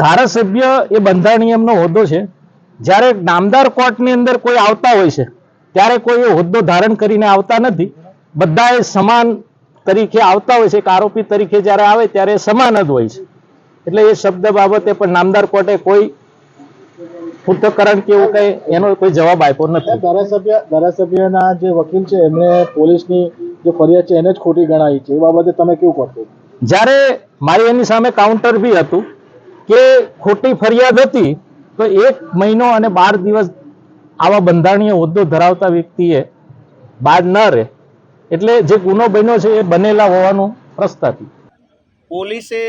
ધારાસભ્ય એ બંધારણીયમનો હોદ્દો છે. જ્યારે નામદાર કોર્ટની અંદર કોઈ આવતા હોય છે ત્યારે કોઈ એ હોદ્દો ધારણ કરીને આવતા નથી. બધા એ સમાન તરીકે આવતા હોય છે એક આરોપી તરીકે જ્યારે આવે ત્યારે સમાન જ હોય છે. એટલે એ શબ્દ બાબતે પણ નામદાર કોર્ટે કોઈ પૃથ્થકરણ કે એવું કઈ એનો કોઈ જવાબ આપ્યો નથી. ધારાસભ્ય ધારાસભ્યના જે વકીલ છે એમણે પોલીસની જે ફરિયાદ છે એને જ ખોટી ગણાવી છે. એ બાબતે તમે કેવું કરશો? જ્યારે મારી એની સામે કાઉન્ટર બી હતું કે ખોટી ફરિયાદ હતી, તો એક મહિનો અને બાર દિવસ આવા બંધારણીય હોદ્દો ધરાવતા વ્યક્તિએ બહાર ન રહે. એટલે જે ગુનો બન્યો છે એ બનેલા હોવાનું પ્રસ્તાપિત પોલીસે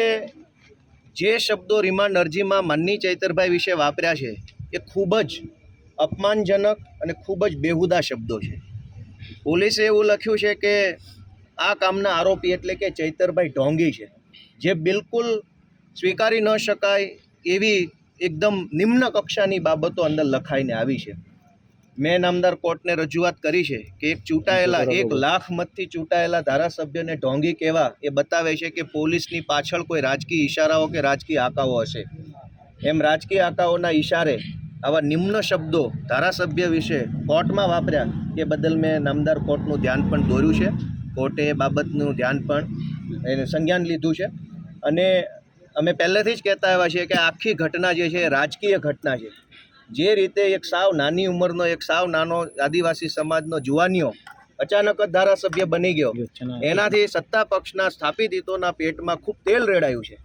જે શબ્દો રિમાન્ડ અરજીમાં મન્ની ચૈતરભાઈ વિશે વાપર્યા છે, એ ખૂબ જ અપમાનજનક અને ખૂબ જ બેહુદા શબ્દો છે. પોલીસે એવું લખ્યું છે કે આ કામના આરોપી એટલે કે ચૈતરભાઈ ઢોંગી છે, જે બિલકુલ સ્વીકારી ન શકાય એવી એકદમ નિમ્ન કક્ષાની બાબતો અંદર લખાઈને આવી છે. મેં નામદાર કોર્ટને રજૂઆત કરી છે કે એક ચૂંટાયેલા એક લાખ મતથી ચૂંટાયેલા ધારાસભ્યને ઢોંગી કહેવા એ બતાવે છે કે પોલીસની પાછળ કોઈ રાજકીય ઇશારાઓ કે રાજકીય આકાઓ હશે. એમ રાજકીય આકાઓના ઇશારે આવા નિમ્ન શબ્દો ધારાસભ્ય વિશે કોર્ટમાં વાપર્યા એ બદલ મેં નામદાર કોર્ટનું ધ્યાન પણ દોર્યું છે. કોર્ટે એ બાબતનું ધ્યાન પણ એને સંજ્ઞાન લીધું છે. અને અમે પહેલેથી જ કહેતા આવ્યા છીએ કે આખી ઘટના જે છે રાજકીય ઘટના છે. જે રીતે એક સાવ નાની ઉંમરનો એક સાવ નાનો આદિવાસી સમાજનો જુવાનીઓ અચાનક જ ધારાસભ્ય બની ગયો. એનાથી સત્તા પક્ષના સ્થાપિત હિતોના પેટમાં ખૂબ તેલ રેડાયું છે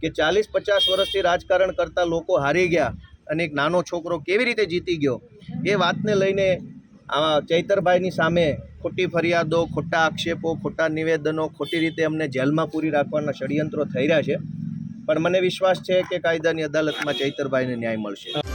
કે ચાલીસ પચાસ વર્ષથી રાજકારણ કરતા લોકો હારી ગયા અને એક નાનો છોકરો કેવી રીતે જીતી ગયો? એ વાતને લઈને આ ચૈતરભાઈની સામે ખોટી ફરિયાદો ખોટા આક્ષેપો ખોટા નિવેદનો ખોટી રીતે અમને જેલમાં પૂરી રાખવાના ષડયંત્રો થઈ રહ્યા છે. પણ મને વિશ્વાસ છે કે કાયદાની અદાલતમાં ચૈતરભાઈને ન્યાય મળશે.